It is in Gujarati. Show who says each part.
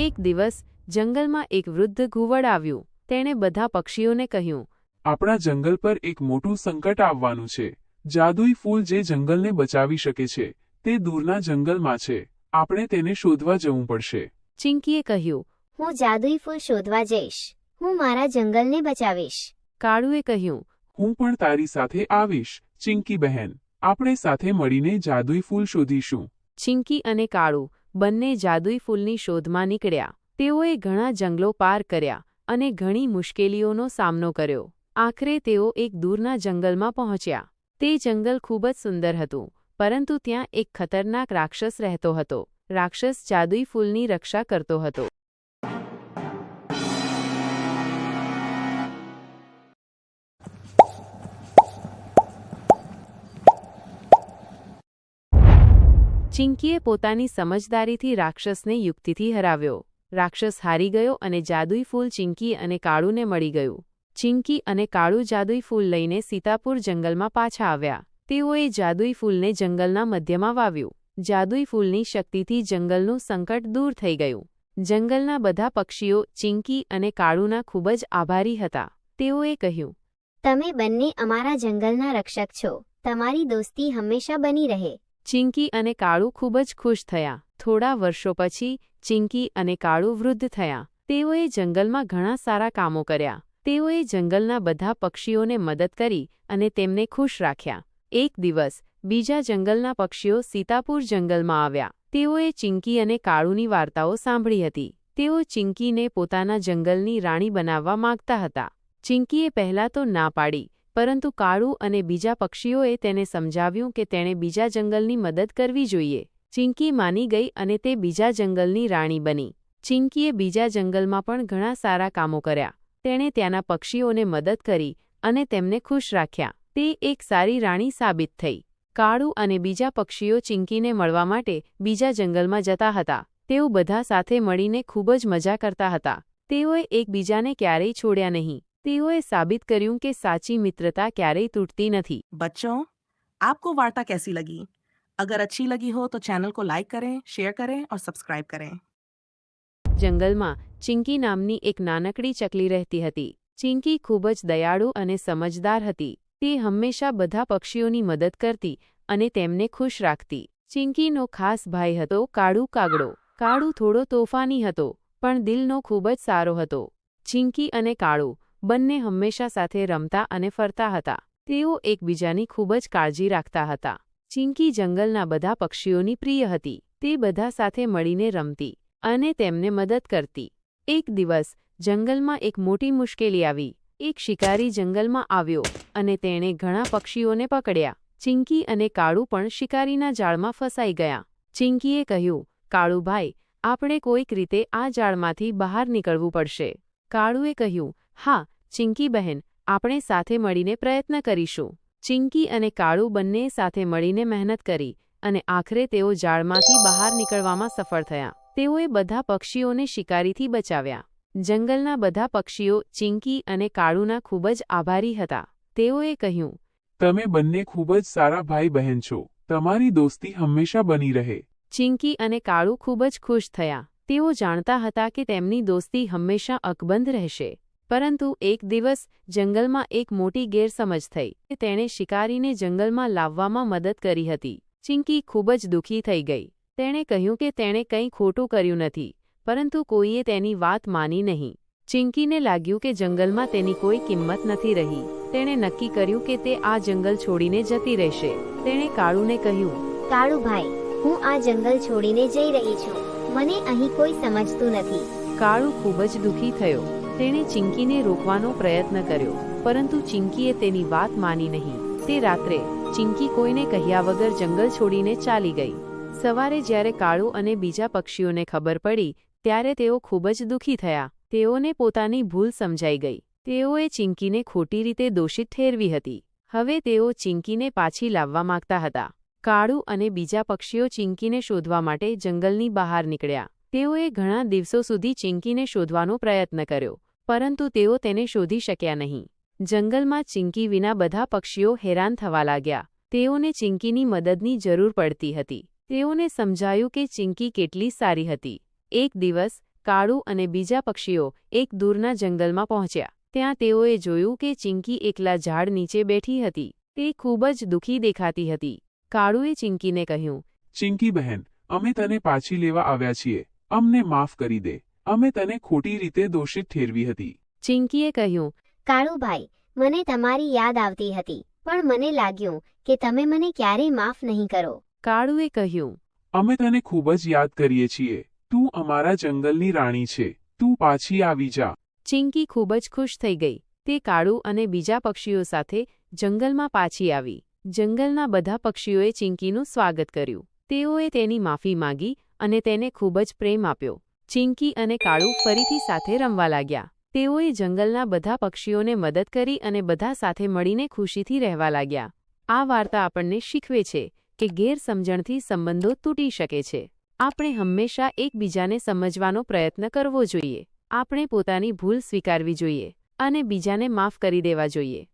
Speaker 1: એક દિવસ જંગલમાં એક વૃદ્ધ ઘુવડ આવ્યું. તેણે બધા પક્ષીઓને કહ્યું
Speaker 2: આપણા જંગલ પર એક મોટું સંકટ આવવાનું છે. જાદુઈ ફૂલ જે જંગલને બચાવી શકે છે તે દૂરના જંગલમાં છે. આપણે તેને શોધવા જવું પડશે.
Speaker 1: ચિંકીએ કહ્યું
Speaker 3: હું જાદુઈ ફૂલ શોધવા જઈશ. હું મારા જંગલને બચાવીશ.
Speaker 1: કાળુએ કહ્યું
Speaker 2: હું પણ તારી સાથે આવીશ ચિંકી બહેન. આપણે સાથે મળીને જાદુઈ ફૂલ શોધીશું.
Speaker 1: ચિંકી અને કાળુ બંને જાદુઈ ફૂલની શોધમાં નીકળ્યા. તેઓએ ઘણા જંગલો પાર કર્યા અને ઘણી મુશ્કેલીઓનો સામનો કર્યો. આખરે તેઓ એક દૂરના જંગલમાં પહોંચ્યા. તે જંગલ ખૂબ જ સુંદર હતું, પરંતુ ત્યાં એક ખતરનાક રાક્ષસ રહેતો હતો. રાક્ષસ જાદુઈ ફૂલની રક્ષા કરતો હતો. ચિંકીએ પોતાની સમજદારીથી રાક્ષસને યુક્તિથી હરાવ્યો. રાક્ષસ હારી ગયો અને જાદુઈ ફૂલ ચિંકી અને કાળુને મળી ગયું. ચિંકી અને કાળુ જાદુઈ ફૂલ લઈને સીતાપુર જંગલમાં પાછા આવ્યા. તેઓએ જાદુઈ ફૂલને જંગલના મધ્યમાં વાવ્યું. જાદુઈ ફૂલની શક્તિથી જંગલનું સંકટ દૂર થઈ ગયું. જંગલના બધા પક્ષીઓ ચિંકી અને કાળુના ખૂબ જ આભારી હતા. તેઓએ કહ્યું,
Speaker 3: તમે બંને અમારા જંગલના રક્ષક છો. તમારી દોસ્તી હંમેશા બની રહે.
Speaker 1: ચિંકી અને કાળુ ખૂબ જ ખુશ થયા. થોડા વર્ષો પછી, ચિંકી અને કાળુ વૃદ્ધ થયા. તેઓએ જંગલમાં ઘણા સારા કામો કર્યા. તેઓએ જંગલના બધા પક્ષીઓને મદદ કરી અને તેમને ખુશ રાખ્યા. એક દિવસ, બીજા જંગલના પક્ષીઓ સીતાપુર જંગલમાં આવ્યા. તેઓએ ચિંકી અને કાળુની વાર્તાઓ સાંભળી હતી. તેઓ ચિંકીને પોતાના જંગલની રાણી બનાવવા માંગતા હતા. ચિંકીએ પહેલાં તો ના પાડી પરંતુ કાળુ અને બીજા પક્ષીઓએ તેને સમજાવ્યું કે તેણે બીજા જંગલની મદદ કરવી જોઈએ. ચિંકી માની ગઈ અને તે બીજા જંગલની રાણી બની. ચિંકીએ બીજા જંગલમાં પણ ઘણા સારા કામો કર્યા. તેણે ત્યાંના પક્ષીઓને મદદ કરી અને તેમને ખુશ રાખ્યા. તે એક સારી રાણી સાબિત થઈ. કાળુ અને બીજા પક્ષીઓ ચિંકીને મળવા માટે બીજા જંગલમાં જતા હતા. તેઓ બધા સાથે મળીને ખૂબ જ મજા કરતા હતા. તેઓએ એકબીજાને ક્યારેય છોડ્યા નહીં. તેઓએ સાબિત કર્યું કે સાચી મિત્રતા ક્યારેય તૂટતી નથી
Speaker 4: बच्चों आपको वार्ता कैसी लगी अगर अच्छी लगी हो तो चैनल को लाइक करें शेयर करें और सब्सक्राइब करें
Speaker 1: જંગલમાં ચિંકી નામની એક નાનકડી ચકલી રહેતી હતી ચિંકી ખૂબ જ દયાળુ અને સમજદાર હતી તે હંમેશા બધા પક્ષીઓની મદદ કરતી અને તેમને ખુશ રાખતી ચિંકીનો ખાસ ભાઈ હતો કાળુ કાગડો કાળુ થોડો તોફાની હતો પણ દિલનો ખૂબ જ સારો હતો ચિંકી અને કાળુ બંને હંમેશા સાથે રમતા અને ફરતા હતા. તેઓ એકબીજાની ખૂબ જ કાળજી રાખતા હતા. ચિંકી જંગલના બધા પક્ષીઓની પ્રિય હતી. તે બધા સાથે મળીને રમતી અને તેમને મદદ કરતી. એક દિવસ, જંગલમાં એક મોટી મુશ્કેલી આવી. એક શિકારી જંગલમાં આવ્યો અને તેણે ઘણા પક્ષીઓને પકડ્યા. ચિંકી અને કાળુ પણ શિકારીના જાળમાં ફસાઈ ગયા. ચિંકીએ કહ્યું, કાળુભાઈ, આપણે કોઈક રીતે આ જાળમાંથી બહાર નીકળવું પડશે. કાળુએ કહ્યું હા ચિંકી બહેન આપણે સાથે મળીને પ્રયત્ન કરીશું. ચિંકી અને કાળુ બંને સાથે મળીને મહેનત કરી અને આખરે તેઓ જાળમાંથી બહાર નીકળવામાં સફળ થયા. તેઓએ બધા પક્ષીઓને શિકારીથી બચાવ્યા. જંગલના બધા પક્ષીઓ ચિંકી અને કાળુના ખૂબ જ આભારી હતા. તેઓએ કહ્યું
Speaker 2: તમે બંને ખૂબ જ સારા ભાઈ બહેન છો. તમારી દોસ્તી હંમેશા બની રહે.
Speaker 1: ચિંકી અને કાળુ ખૂબ જ ખુશ થયા. તેઓ જાણતા હતા કે તેમની દોસ્તી હંમેશા અકબંધ રહેશે. પરંતુ એક દિવસ જંગલમાં એક મોટી ગેરસમજ થઈ. તેણે શિકારીને જંગલમાં લાવવામાં મદદ કરી હતી. ચિંકી ખૂબ જ દુઃખી થઈ ગઈ. તેણે કહ્યું કે તેણે કંઈ ખોટું કર્યું નથી, પરંતુ કોઈએ તેની વાત માની નહીં. ચિંકીને લાગ્યું કે જંગલમાં તેની કોઈ કિંમત નથી રહી. તેણે નક્કી કર્યું કે તે આ જંગલ છોડીને જતી રહેશે. તેણે કાળુને કહ્યું,
Speaker 3: કાળુભાઈ, હું આ જંગલ છોડીને જઈ રહી છું. મને અહીં કોઈ સમજતું નથી.
Speaker 1: કાળુ ખૂબ જ દુઃખી થયો. તેણે ચિંકીને રોકવાનો પ્રયત્ન કર્યો, પરંતુ ચિંકીએ તેની વાત માની નહીં. તે રાત્રે, ચિંકી કોઈને કહ્યા વગર જંગલ છોડીને ચાલી ગઈ. સવારે જ્યારે કાળુ અને બીજા પક્ષીઓને ખબર પડી, ત્યારે તેઓ ખૂબ જ દુઃખી થયા. તેઓને પોતાની ભૂલ સમજાઈ ગઈ. તેઓએ ચિંકીને ખોટી રીતે દોષિત ઠેરવી હતી. હવે તેઓ ચિંકીને પાછી લાવવા માંગતા હતા. કાળુ અને બીજા પક્ષીઓ ચિંકીને શોધવા માટે જંગલની બહાર નીકળ્યા. તેઓએ ઘણા દિવસો સુધી ચિંકીને શોધવાનો પ્રયત્ન કર્યો, પરંતુ તેઓ તેને શોધી શક્યા નહીં. જંગલમાં ચિંકી વિના બધા પક્ષીઓ હેરાન થવા લાગ્યા. તેઓને ચિંકીની મદદની જરૂર પડતી હતી. તેઓને સમજાયું કે ચિંકી કેટલી સારી હતી. એક દિવસ, કાળુ અને બીજા પક્ષીઓ એક દૂરના જંગલમાં પહોંચ્યા. ત્યાં તેઓએ જોયું કે ચિંકી એકલા ઝાડ નીચે બેઠી હતી. તે ખૂબ જ દુઃખી દેખાતી હતી. કાળુએ ચિંકીને કહ્યું
Speaker 2: ચિંકી બહેન અમે તને પાછી લેવા આવ્યા છીએ. અમને માફ કરી દે. અમે તને ખોટી રીતે દોષિત ઠેરવી હતી.
Speaker 1: ચિંકીએ કહ્યું
Speaker 3: કાળુભાઈ મને તમારી યાદ આવતી હતી પણ મને લાગ્યું કે તમે મને ક્યારેય માફ નહીં કરો.
Speaker 1: કાળુએ કહ્યું
Speaker 2: અમે તને ખૂબ જ યાદ કરીએ છીએ. તું અમારા જંગલની રાણી છે. તું પાછી આવી જા.
Speaker 1: ચિંકી ખૂબ જ ખુશ થઈ ગઈ. તે કાળુ અને બીજા પક્ષીઓ સાથે જંગલમાં પાછી આવી. જંગલના બધા પક્ષીઓએ ચિંકીનું સ્વાગત કર્યું. તેઓએ તેની માફી માંગી અને તેને ખૂબ જ પ્રેમ આપ્યો. ચિંકી અને કાળુ ફરીથી સાથે રમવા લાગ્યા. તેઓએ જંગલના બધા પક્ષીઓને મદદ કરી અને બધા સાથે મળીને ખુશીથી રહેવા લાગ્યા. આ વાર્તા આપણને શીખવે છે કે ગેરસમજણથી સંબંધો તૂટી શકે છે. આપણે હંમેશા એકબીજાને સમજવાનો પ્રયત્ન કરવો જોઈએ. આપણે પોતાની ભૂલ સ્વીકારવી જોઈએ અને બીજાને માફ કરી દેવા જોઈએ.